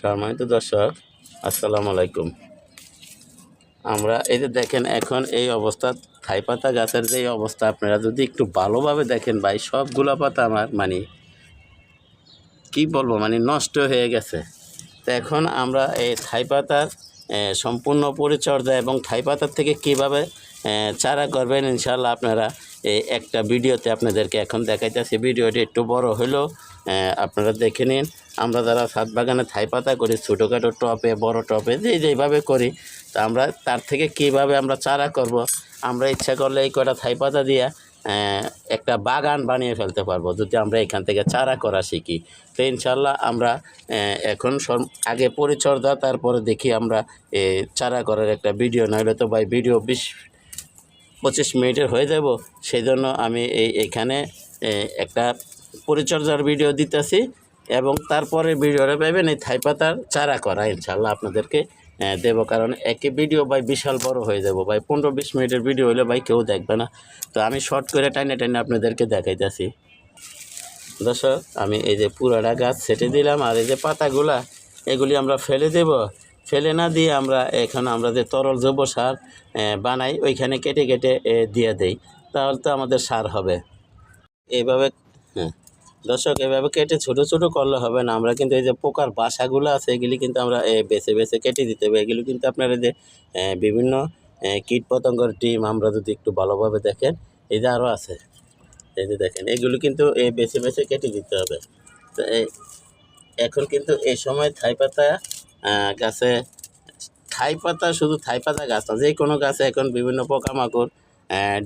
সম্মানিত দর্শক, আসসালামু আলাইকুম। আমরা এই যে দেখেন এখন এই অবস্থা, থাই পাতা গাছের যে অবস্থা, আপনারা যদি একটু ভালোভাবে দেখেন ভাই, সবগুলো পাতা আমার মানে কি বলব মানে নষ্ট হয়ে গেছে। তো এখন আমরা এই থাই পাতার সম্পূর্ণ পরিচর্যা এবং থাই পাতার থেকে কীভাবে চারা করবেন ইনশাল্লাহ আপনারা এই একটা ভিডিওতে আপনাদেরকে এখন দেখাইতেছি। ভিডিওটি একটু বড় হলেও আপনারা দেখে নিন। আমরা যারা ছাদ বাগানে থাই পাতা করি, ছোটোখাটো টপে, বড় টপে, যে যেইভাবে করি, তা আমরা তার থেকে কীভাবে আমরা চারা করব? আমরা ইচ্ছা করলে এই কটা থাই পাতা দিয়ে একটা বাগান বানিয়ে ফেলতে পারব, যদি আমরা এখান থেকে চারা করা শিখি। তো ইনশাল্লাহ আমরা এখন আগে পরিচর্যা, তারপরে দেখি আমরা চারা করার একটা ভিডিও নইলে তো ভাই ভিডিও বিশ, পঁচিশ মিনিটের হয়ে যাব। সেই জন্য আমি এই, এখানে একটা পরিচর্যার ভিডিও দিতেছি। এবং তারপরে ভিডিওটা পাবেন এই থাই পাতার চারা করা ইনশাল্লাহ আপনাদেরকে দেবো। কারণ একই ভিডিও ভাই বিশাল বড় হয়ে যাব। ভাই পনেরো বিশ মিনিটের ভিডিও হলে ভাই কেউ দেখবে না। তো আমি শর্ট করে টাইনে টাইনে আপনাদেরকে দেখাইতেছি। দর্শক, আমি এই যে পুরাটা গাছ ছেটে দিলাম আর এই যে পাতাগুলা, এগুলি আমরা ফেলে দেব। ফেলে না দিয়ে আমরা এখন আমরা যে তরল জৈব সার বানাই, ওইখানে কেটে কেটে দিয়ে দেই। তাহলে তো আমাদের সার হবে। এইভাবে হ্যাঁ। দর্শক এভাবে কেটে ছোট ছোট করলে হবে না। আমরা কিন্তু এই যে পোকার বাসাগুলো আছে এগুলি কিন্তু আমরা বেছে বেছে কেটে দিতে হবে। এগুলো কিন্তু আপনারা যে বিভিন্ন কীট পতঙ্গর ডিম আমরা যদি একটু ভালোভাবে দেখেন এই যে আরও আছে। এই যে দেখেন এগুলো কিন্তু এ, বেছে বেছে কেটে দিতে হবে। তো এই- এখন কিন্তু এই সময় থাই পাতা গাছে থাই পাতা শুধু থাই পাতা গাছ না যে কোনো গাছে এখন বিভিন্ন পোকামাকড়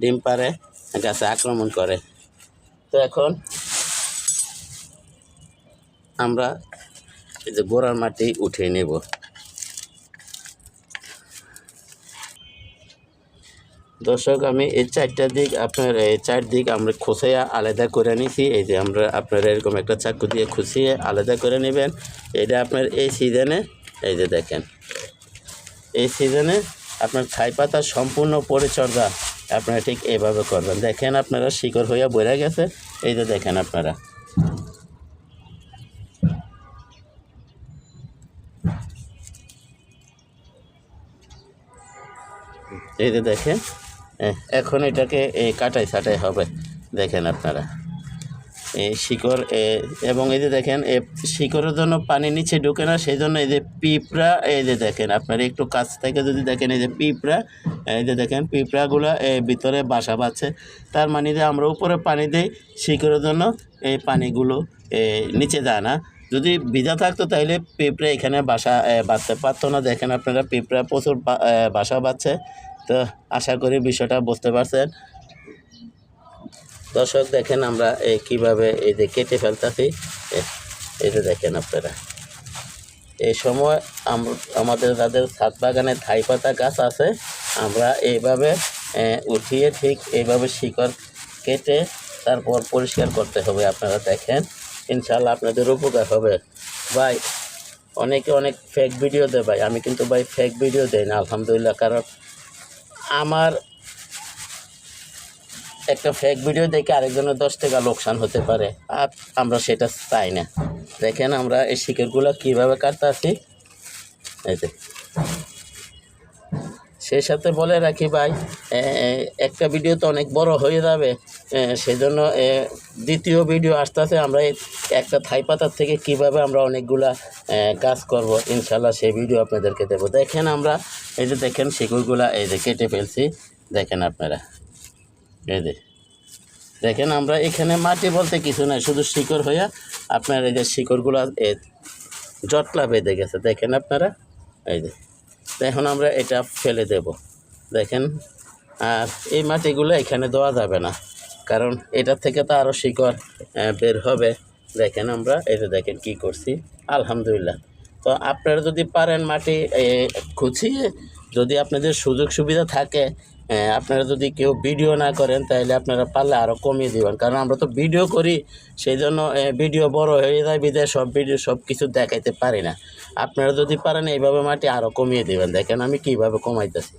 ডিম পারে গাছে আক্রমণ করে। তো এখন আমরা এই যে গোড়ার মাটি উঠিয়ে নেব। দর্শক, আমি এই চারটা দিক আপনার, এই চার দিক আমরা খুঁচিয়ে আলাদা করে নিছি। এই যে আমরা আপনার এরকম একটা চাকু দিয়ে খুঁচিয়ে আলাদা করে নেবেন। এটা আপনার এই সিজনে, এই যে দেখেন, এই সিজনে আপনার ছাই পাতা সম্পূর্ণ পরিচর্যা আপনারা ঠিক এইভাবে করবেন। দেখেন আপনারা শিকড় হইয়া বইরা গেছে। এই যে দেখেন আপনারা। এই যে দেখেন এখন এটাকে এই কাটাই ছাটাই হবে। দেখেন আপনারা, এই শিকড় এবং এই যে দেখেন, এ শিকড়ের জন্য পানি নিচে ঢুকে না, সেই জন্য এই যে পিঁপড়া, এই যে দেখেন আপনারা একটু কাছ থেকে যদি দেখেন এই যে পিঁপড়া, এই যে দেখেন পিঁপড়াগুলো ভিতরে বাসা বাঁধছে। তার মানে যে আমরা উপরে পানি দিই, শিকড়ের জন্য এই পানিগুলো নিচে যায় না। যদি ভিজা থাকতো তাহলে পিঁপড়া এখানে বাসা বাঁধতে পারতো না। দেখেন আপনারা, পিঁপড়া প্রচুর বাসা বাঁধছে তো আশা করি বিষয়টা বুঝতে পারছেন। দর্শক, দেখেন আমরা এই কীভাবে এই যে কেটে ফেলতেছি। যে দেখেন আপনারা। এই সময় আম- আমাদের যাদের ছাদ বাগানে থাই পাতা গাছ আছে, আমরা এইভাবে উঠিয়ে ঠিক এইভাবে শিকড় কেটে তারপর পরিষ্কার করতে হবে। আপনারা দেখেন ইনশাল্লাহ আপনাদের উপকার হবে। ভাই, অনেকে অনেক ফেক ভিডিও দেয় ভাই, আমি কিন্তু ভাই ফেক ভিডিও দেই না, আলহামদুলিল্লাহ, কারণ আমার একটা ফেক ভিডিও দেখে আরেকজনের দশ টাকা লোকসান হতে পারে, আর আমরা সেটা চাই না। দেখেন আমরা এই শিকড়গুলো কীভাবে কাটতেছি। এই যে। সেই সাথে বলে রাখি ভাই একটা ভিডিও তো অনেক বড় হয়ে যাবে। সেজন্য দ্বিতীয় ভিডিও আসতেছে, আমরা একটা থাই পাতার থেকে কীভাবে আমরা অনেকগুলা কাজ করব ইনশাল্লাহ সেই ভিডিও আপনাদেরকে দেবো। দেখেন আমরা, এই যে দেখেন শিকড়গুলা, এই যে কেটে ফেলছি, দেখেন আপনারা। এই যে, দেখেন আমরা এখানে মাটি বলতে কিছু নাই, শুধু শিকড় হইয়া আপনার এই যে শিকড়গুলো জটলা বেঁধে গেছে, দেখেন আপনারা? এই যে তো এখন আমরা এটা ফেলে দেব। দেখেন, আর এই মাটিগুলো এখানে দেওয়া যাবে না, কারণ এটা থেকে তো আরও শিকড় বের হবে। দেখেন আমরা এটা দেখেন কি করছি, আলহামদুলিল্লাহ। তো আপনারা যদি পারেন মাটি খুঁচিয়ে যদি আপনাদের সুযোগ সুবিধা থাকে আপনারা যদি কেউ ভিডিও না করেন, তাহলে আপনারা পারলে আরও কমিয়ে দিবেন। কারণ আমরা তো ভিডিও করি, সেই জন্য ভিডিও বড় হয়ে যায়, বিদায় সব ভিডিও, সব কিছু দেখাইতে পারি না। আপনারা যদি পারেন, এইভাবে মাটি আরও কমিয়ে দেবেন। দেখেন আমি কীভাবে কমাইতেছি।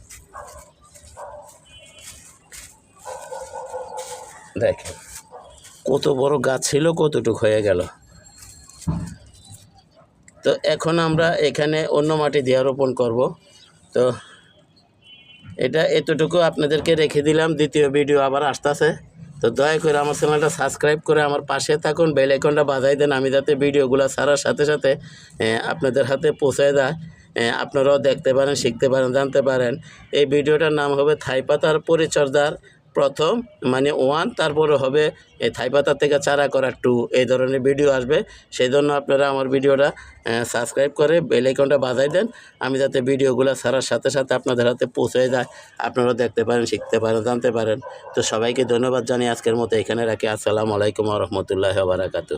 দেখেন, কত বড় গাছ ছিল, কতটুক হয়ে গেল। তো এখন আমরা এখানে অন্য মাটি দিয়ে রোপণ করব। তো এটা এতটুকু আপনাদেরকে রেখে দিলাম। দ্বিতীয় ভিডিও আবার আসতেছে। তো দয়া করে আমার চ্যানেলটা সাবস্ক্রাইব করে আমার পাশে থাকুন। বেল আইকনটা বাজাই দেন। আমি যাতে ভিডিওগুলো ছাড়ার সাথে সাথে আপনাদের হাতে পৌঁছায় দেয়। আপনারাও দেখতে পারেন, শিখতে পারেন, জানতে পারেন। এই ভিডিওটার নাম হবে থাইপাতার পরিচর্যার প্রথম মানে ওয়ান, তারপরে হবে এই থাইপাতা থেকে চারা করা টু, এই ধরনের ভিডিও আসবে। সেই জন্য আপনারা আমার ভিডিওটা সাবস্ক্রাইব করে বেল আইকনটা বাজাই দেন। আমি যাতে ভিডিওগুলো ছাড়ার সাথে সাথে আপনাদের হাতে পৌঁছে যায় আপনারা দেখতে পারেন, শিখতে পারেন, জানতে পারেন। তো সবাইকে ধন্যবাদ জানিয়ে আজকের মতো এখানে রাখি। আসসালামু আলাইকুম রহমতুল্লাহ বারাকাতু